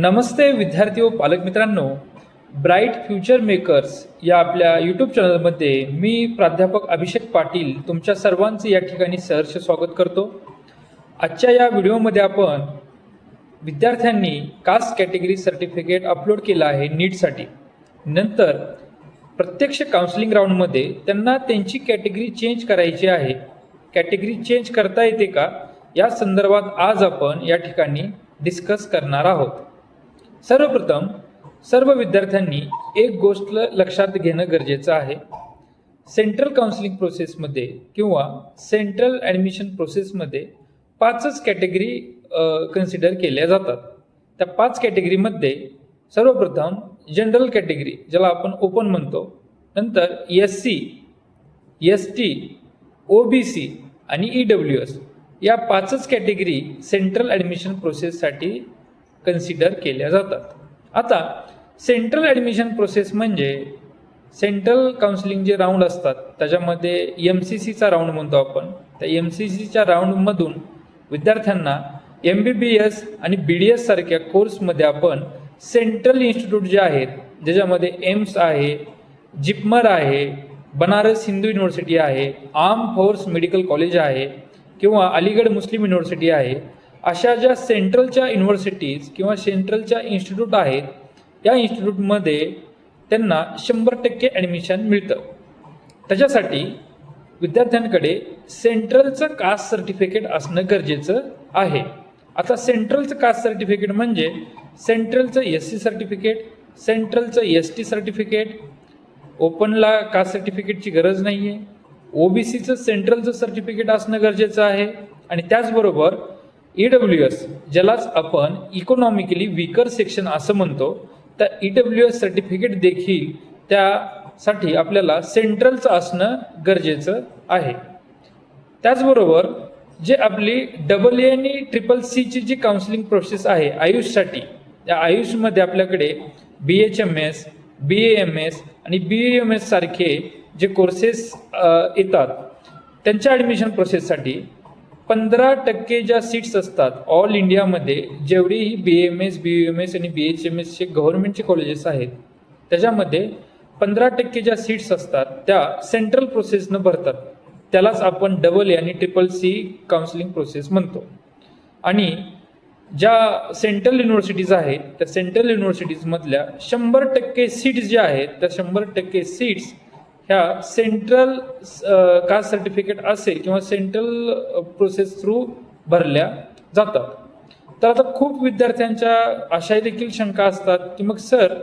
नमस्ते विद्यार्थी व पालक मित्रांनो. ब्राईट फ्युचर मेकर्स या आपल्या यूट्यूब चॅनलमध्ये मी प्राध्यापक अभिषेक पाटील तुमच्या सर्वांचे या ठिकाणी सहर्ष स्वागत करतो. आजच्या या व्हिडिओमध्ये आपण विद्यार्थ्यांनी कास्ट कॅटेगरी सर्टिफिकेट अपलोड केलं आहे नीटसाठी. नंतर प्रत्यक्ष काउन्सिलिंग राऊंडमध्ये त्यांना त्यांची कॅटेगरी चेंज करायची आहे. कॅटेगरी चेंज करता येते का? या संदर्भात आज आपण या ठिकाणी डिस्कस करणार आहोत. सर्वप्रथम सर्व विद्यार्थ्यांनी एक गोष्ट लक्षात घेणं गरजेचं आहे. सेंट्रल काउन्सिलिंग प्रोसेसमध्ये किंवा सेंट्रल ॲडमिशन प्रोसेसमध्ये पाचच कॅटेगरी कन्सिडर केल्या जातात. त्या पाच कॅटेगरीमध्ये सर्वप्रथम जनरल कॅटेगरी ज्याला आपण ओपन म्हणतो नंतर S C S T O B C आणि ई डब्ल्यू एस या पाचच कॅटेगरी सेंट्रल ॲडमिशन प्रोसेससाठी कन्सिडर केल्या जातात. आता सेंट्रल ॲडमिशन प्रोसेस म्हणजे सेंट्रल काउन्सिलिंग जे राऊंड असतात त्याच्यामध्ये एम सी सीचा राऊंड म्हणतो आपण. त्या एम सी सीच्या राऊंडमधून विद्यार्थ्यांना एम बी बी एस आणि बी डी एस सारख्या कोर्समध्ये आपण सेंट्रल इन्स्टिट्यूट जे आहेत ज्याच्यामध्ये एम्स आहे जिपमर आहे बनारस हिंदू युनिव्हर्सिटी आहे आर्म फोर्स मेडिकल कॉलेज आहे किंवा अलीगड मुस्लिम युनिव्हर्सिटी आहे अशा ज्या सेंट्रलच्या युनिव्हर्सिटीज किंवा सेंट्रलच्या इन्स्टिट्यूट आहेत या इन्स्टिट्यूटमध्ये त्यांना शंभर टक्के ॲडमिशन मिळतं. त्याच्यासाठी विद्यार्थ्यांकडे सेंट्रलचं कास्ट सर्टिफिकेट असणं गरजेचं आहे. आता सेंट्रलचं कास्ट सर्टिफिकेट म्हणजे सेंट्रलचं एस सी सर्टिफिकेट सेंट्रलचं एस टी सर्टिफिकेट ओपनला कास्ट सर्टिफिकेटची गरज नाही आहे ओ बी सीचं सेंट्रलचं सर्टिफिकेट असणं गरजेचं आहे. आणि त्याचबरोबर ई डब्ल्यू एस ज्यालाच आपण इकॉनॉमिकली वीकर सेक्शन असं म्हणतो त्या ई डब्ल्यू एस सर्टिफिकेट देखील त्यासाठी आपल्याला सेंट्रलचं असणं गरजेचं आहे. त्याचबरोबर जे आपली डबल ए आणि ट्रिपल सीची जी काउन्सिलिंग प्रोसेस आहे आयुषसाठी त्या आयुषमध्ये आपल्याकडे B H M S B A M S आणि बी एम एस सारखे जे कोर्सेस येतात त्यांच्या ॲडमिशन प्रोसेससाठी पंधरा टक्के ज्या सीट्स असतात ऑल इंडियामध्ये जेवढीही B M S B M S आणि बी एच एम एसचे गव्हर्नमेंटचे कॉलेजेस आहेत त्याच्यामध्ये पंधरा टक्के ज्या सीट्स असतात त्या सेंट्रल प्रोसेसनं भरतात. त्यालाच आपण डबल ए आणि ट्रिपल सी काउन्सिलिंग प्रोसेस म्हणतो. आणि ज्या सेंट्रल युनिव्हर्सिटीज आहेत त्या सेंट्रल युनिव्हर्सिटीजमधल्या शंभर टक्के सीट्स ज्या आहेत त्या शंभर टक्के सीट्स ह्या सेंट्रल कास्ट सर्टिफिकेट असेल किंवा सेंट्रल प्रोसेस थ्रू भरल्या जातात. तर आता खूप विद्यार्थ्यांच्या अशा देखील शंका असतात की मग सर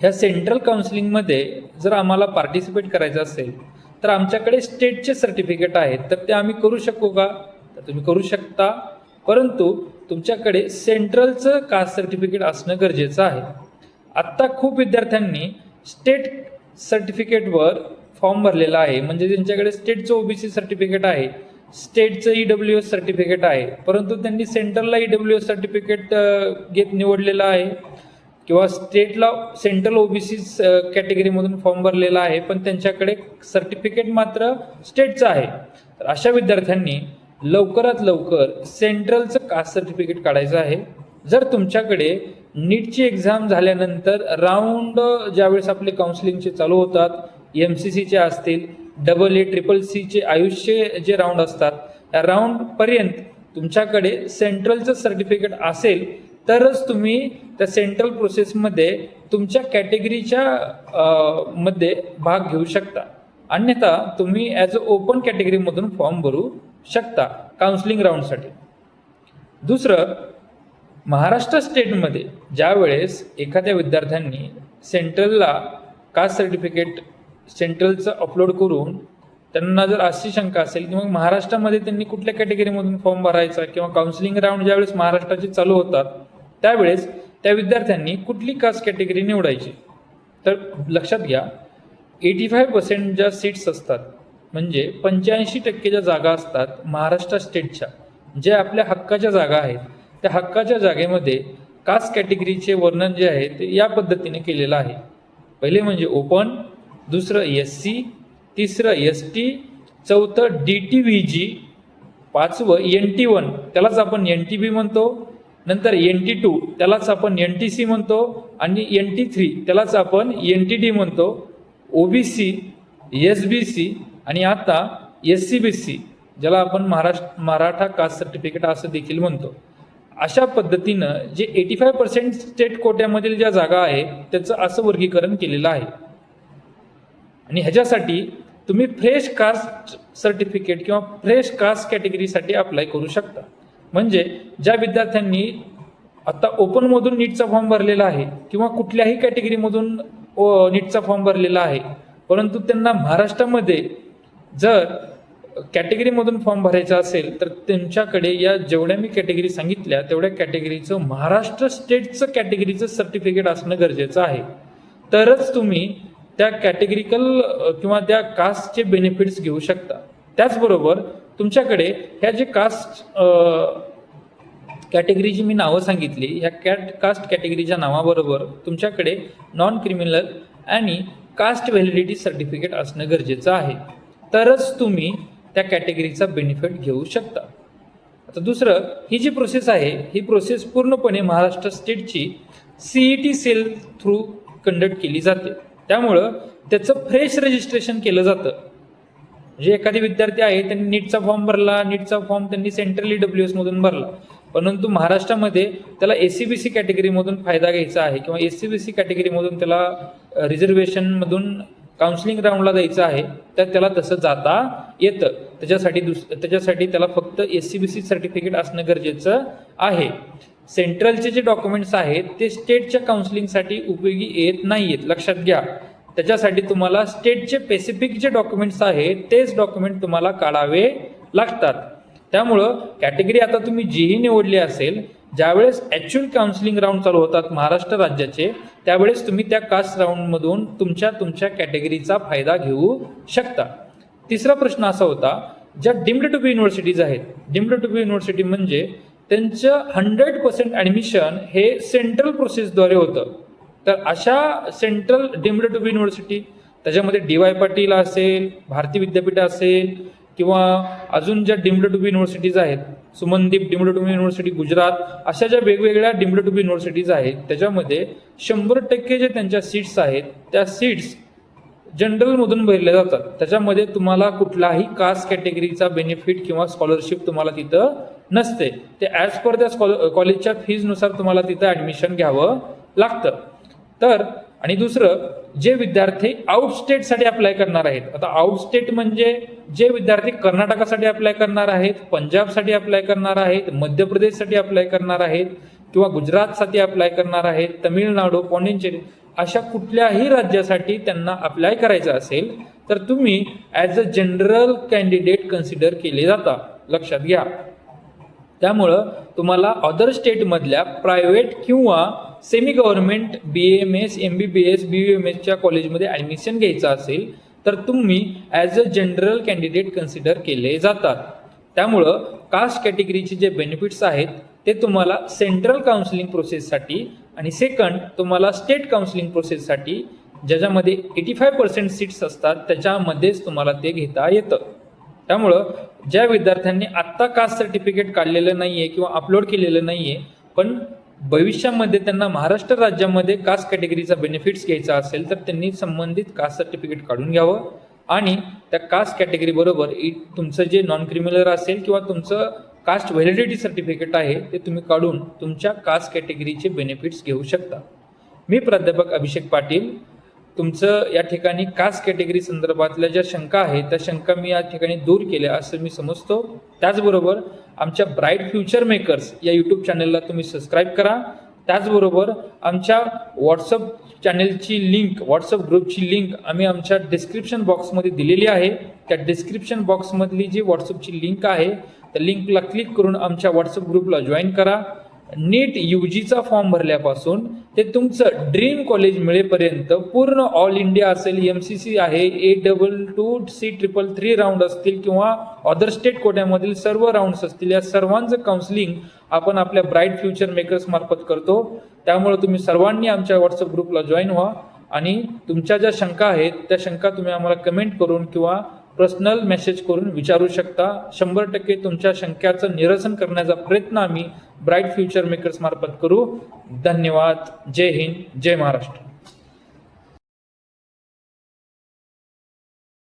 ह्या सेंट्रल काउन्सिलिंगमध्ये जर आम्हाला पार्टिसिपेट करायचं असेल तर आमच्याकडे स्टेटचे सर्टिफिकेट आहेत तर ते आम्ही करू शकू का? तर तुम्ही करू शकता परंतु तुमच्याकडे सेंट्रलचं कास्ट सर्टिफिकेट असणं गरजेचं आहे? आत्ता खूप विद्यार्थ्यांनी स्टेट सर्टिफिकेटवर फॉर्म भरलेला आहे. म्हणजे त्यांच्याकडे स्टेटचं ओबीसी सर्टिफिकेट आहे स्टेटचं ई डब्ल्यू एस सर्टिफिकेट आहे परंतु त्यांनी सेंट्रलला ई डब्ल्यू एस सर्टिफिकेट घेत निवडलेलं आहे. किंवा स्टेटला सेंट्रल ओबीसी कॅटेगरीमधून फॉर्म भरलेला आहे पण त्यांच्याकडे सर्टिफिकेट मात्र स्टेटचं आहे. तर अशा विद्यार्थ्यांनी लवकरात लवकर सेंट्रलचं कास्ट सर्टिफिकेट काढायचं आहे? जर तुमच्याकडे नीटची एक्झाम झाल्यानंतर राऊंड ज्यावेळेस आपले काउन्सिलिंगचे चालू होतात एम सी सीचे असतील डबल ए ट्रिपल सीचे आयुष्य जे राऊंड असतात त्या राऊंडपर्यंत तुमच्याकडे सेंट्रलचं सर्टिफिकेट असेल तरच तुम्ही त्या सेंट्रल प्रोसेसमध्ये तुमच्या कॅटेगरीच्या मध्ये भाग घेऊ शकता. अन्यथा तुम्ही ॲज अ ओपन कॅटेगरीमधून फॉर्म भरू शकता काउन्सिलिंग राऊंडसाठी दुसरं महाराष्ट्र स्टेटमध्ये ज्या वेळेस एखाद्या विद्यार्थ्यांनी सेंट्रलला कास्ट सर्टिफिकेट सेंट्रलचं अपलोड करून त्यांना जर अशी शंका असेल की मग महाराष्ट्रामध्ये त्यांनी कुठल्या कॅटेगरीमधून फॉर्म भरायचा किंवा काउन्सिलिंग राऊंड ज्यावेळेस महाराष्ट्राचे चालू होतात त्यावेळेस त्या विद्यार्थ्यांनी कुठली कास्ट कॅटेगरी निवडायची? तर लक्षात घ्या एटी फाय पर्सेंट ज्या सीट्स असतात म्हणजे पंच्याऐंशी टक्के ज्या जागा असतात महाराष्ट्र स्टेटच्या ज्या आपल्या हक्काच्या जागा आहेत त्या हक्काच्या जागेमध्ये कास्ट कॅटेगरीचे वर्णन जे आहे ते या पद्धतीने केलेलं आहे. पहिले म्हणजे ओपन दुसरं एस सी तिसरं एस टी चौथं डी टी व्ही जी पाचवं एन टी वन त्यालाच आपण एन टी बी म्हणतो. नंतर एन टी टू त्यालाच आपण एन टी सी म्हणतो. आणि एन टी थ्री त्यालाच आपण एन टी डी म्हणतो. O B C S B C आणि आता एस सी बी सी ज्याला आपण महाराष्ट्र मराठा कास्ट सर्टिफिकेट असं देखील म्हणतो. अशा पद्धतीनं जे एटी फाय पर्सेंट स्टेट कोट्यामधील ज्या जागा आहे त्याचं असं वर्गीकरण केलेलं आहे. आणि ह्याच्यासाठी तुम्ही फ्रेश कास्ट सर्टिफिकेट किंवा फ्रेश कास्ट कॅटेगरीसाठी अप्लाय करू शकता. म्हणजे ज्या विद्यार्थ्यांनी आता ओपनमधून नीटचा फॉर्म भरलेला आहे किंवा कुठल्याही कॅटेगरीमधून नीटचा फॉर्म भरलेला आहे परंतु त्यांना महाराष्ट्रामध्ये जर कॅटेगरीमधून फॉर्म भरायचा असेल तर त्यांच्याकडे या जेवढ्या मी कॅटेगरी सांगितल्या तेवढ्या कॅटेगरीचं महाराष्ट्र स्टेटचं कॅटेगरीचं सर्टिफिकेट असणं गरजेचं आहे. तरच तुम्ही त्या कॅटेगरिकल किंवा त्या कास्टचे बेनिफिट्स घेऊ शकता. त्याचबरोबर तुमच्याकडे ह्या जे कास्ट कॅटेगरीची मी नावं सांगितली ह्या कॅट कास्ट कॅटेगरीच्या नावाबरोबर तुमच्याकडे नॉन क्रिमिनल आणि कास्ट व्हॅलिडिटी सर्टिफिकेट असणं गरजेचं आहे. तरच तुम्ही त्या कॅटेगरीचा बेनिफिट घेऊ शकता. आता दुसरं ही जी प्रोसेस आहे ही प्रोसेस पूर्णपणे महाराष्ट्र स्टेटची C E T cell through conduct केली जाते. त्यामुळं त्याचं फ्रेश रजिस्ट्रेशन केलं जातं. म्हणजे एखादी विद्यार्थी आहे त्यांनी नीटचा फॉर्म भरला नीटचा फॉर्म त्यांनी सेंट्रली डब्ल्यू एसमधून भरला. परंतु महाराष्ट्रामध्ये त्याला ए सी बी सी कॅटेगरीमधून फायदा घ्यायचा आहे किंवा ए सी बी सी कॅटेगरीमधून त्याला रिझर्वेशनमधून काउन्सिलिंग राऊंडला जायचं आहे तर त्याला तसं जाता येतं. त्याच्यासाठी दुस त्याच्यासाठी त्याला फक्त S C B C certificate असणं गरजेचं आहे. सेंट्रलचे जे डॉक्युमेंट्स आहेत ते स्टेटच्या काउन्सिलिंगसाठी उपयोगी येत नाही आहेत लक्षात घ्या. त्याच्यासाठी तुम्हाला स्टेटचे स्पेसिफिक जे डॉक्युमेंट्स आहेत तेच डॉक्युमेंट तुम्हाला काढावे लागतात. त्यामुळं कॅटेगरी आता तुम्ही जीही निवडली असेल ज्यावेळेस ॲक्च्युअल काउन्सिलिंग राऊंड चालू होतात महाराष्ट्र राज्याचे त्यावेळेस तुम्ही त्या कास्ट राऊंडमधून तुमच्या तुमच्या कॅटेगरीचा फायदा घेऊ शकता. तिसरा प्रश्न असा होता ज्या डिम्ड टू बी युनिव्हर्सिटीज आहेत डिम्ड टू बी युनिव्हर्सिटी म्हणजे त्यांचं हंड्रेड पर्सेंट ॲडमिशन हे सेंट्रल प्रोसेसद्वारे होतं. तर अशा central deemed to be university त्याच्यामध्ये डी वाय पाटील असेल भारती विद्यापीठ असेल किंवा अजून ज्या डिम्ड टू बी युनिव्हर्सिटीज आहेत Sumandeep deemed to university Gujarat अशा ज्या वेगवेगळ्या डिम्ड टू युनिव्हर्सिटीज आहेत त्याच्यामध्ये शंभर टक्के जे त्यांच्या सीट्स आहेत त्या सीट्स जनरलमधून भरल्या जातात. त्याच्यामध्ये तुम्हाला कुठलाही कास्ट कॅटेगरीचा बेनिफिट किंवा स्कॉलरशिप तुम्हाला तिथं नसते. ते ॲज पर त्या स्कॉल कॉलेजच्या फीजनुसार तुम्हाला तिथं ॲडमिशन घ्यावं लागतं. तर आणि दुसरं जे विद्यार्थी आउट स्टेटसाठी अप्लाय करणार आहेत. आता आउट स्टेट म्हणजे जे विद्यार्थी कर्नाटकासाठी अप्लाय करणार आहेत पंजाबसाठी अप्लाय करणार आहेत मध्य प्रदेशसाठी अप्लाय करणार आहेत किंवा गुजरातसाठी अप्लाय करणार आहेत तमिळनाडू पॉंडिचेरी अशा कुठल्याही राज्यासाठी त्यांना अप्लाय करायचं असेल तर तुम्ही as a general candidate consider केले जाता. लक्षात घ्या. त्यामुळं तुम्हाला अदर स्टेटमधल्या प्रायव्हेट किंवा semi government B M S M B B S B M एसच्या कॉलेजमध्ये ॲडमिशन घ्यायचं असेल तर तुम्ही as a general candidate consider केले जातात. त्यामुळं कास्ट कॅटेगरीचे जे बेनिफिट्स आहेत ते तुम्हाला सेंट्रल काउन्सिलिंग प्रोसेससाठी आणि सेकंड तुम्हाला स्टेट काउन्सिलिंग प्रोसेससाठी ज्याच्यामध्ये एटी फाय पर्सेंट सीट्स असतात त्याच्यामध्येच तुम्हाला ते घेता येतं. त्यामुळं ज्या विद्यार्थ्यांनी आत्ता कास्ट सर्टिफिकेट काढलेलं नाही आहे किंवा अपलोड केलेलं नाही आहे पण भविष्यामध्ये त्यांना महाराष्ट्र राज्यामध्ये कास्ट कॅटेगरीचा बेनिफिट्स घ्यायचा असेल तर त्यांनी संबंधित कास्ट सर्टिफिकेट काढून घ्यावं. आणि त्या कास्ट कॅटेगरीबरोबर इ तुमचं जे नॉन क्रिमिनल असेल किंवा तुमचं कास्ट व्हॅलिडिटी सर्टिफिकेट आहे ते तुम्ही काढून तुमच्या कास्ट कॅटेगरीचे बेनिफिट्स घेऊ शकता. मी प्राध्यापक अभिषेक पाटील तुमचं या ठिकाणी कास्ट कॅटेगरी संदर्भातल्या ज्या शंका आहेत त्या शंका मी या ठिकाणी दूर केल्या असं मी समजतो. त्याचबरोबर आमच्या ब्राईट फ्युचर मेकर्स या यूट्यूब चॅनलला तुम्ही सबस्क्राईब करा. त्याचबरोबर आमच्या व्हॉट्सअप चॅनेलची लिंक व्हॉट्सअप ग्रुपची लिंक आम्ही आमच्या डिस्क्रिप्शन बॉक्समध्ये दिलेली आहे. त्या डिस्क्रिप्शन बॉक्समधली जी व्हॉट्सअपची लिंक आहे त्या लिंकला क्लिक करून आमच्या व्हॉट्सअप ग्रुपला जॉईन करा. नीट यू जीचा फॉर्म भरल्यापासून ते तुमचं ड्रीम कॉलेज मिळेपर्यंत पूर्ण ऑल इंडिया असेल एम सी सी आहे A double two C triple three round असतील किंवा अदर स्टेट कोट्यामधील सर्व राऊंड्स असतील या सर्वांचं काउन्सिलिंग आपण आपल्या ब्राईट फ्युचर मेकर्स मार्फत करतो. त्यामुळे तुम्ही सर्वांनी आमच्या व्हॉट्सअप ग्रुपला जॉईन व्हा आणि तुमच्या ज्या शंका आहेत त्या शंका तुम्ही आम्हाला कमेंट करून किंवा पर्सनल मेसेज करून विचारू शकता. शंभर टक्के तुमच्या शंक्याचं निरसन करण्याचा प्रयत्न आम्ही ब्राईट फ्युचर मेकर्स मार्फत करू. धन्यवाद. जय हिंद. जय महाराष्ट्र.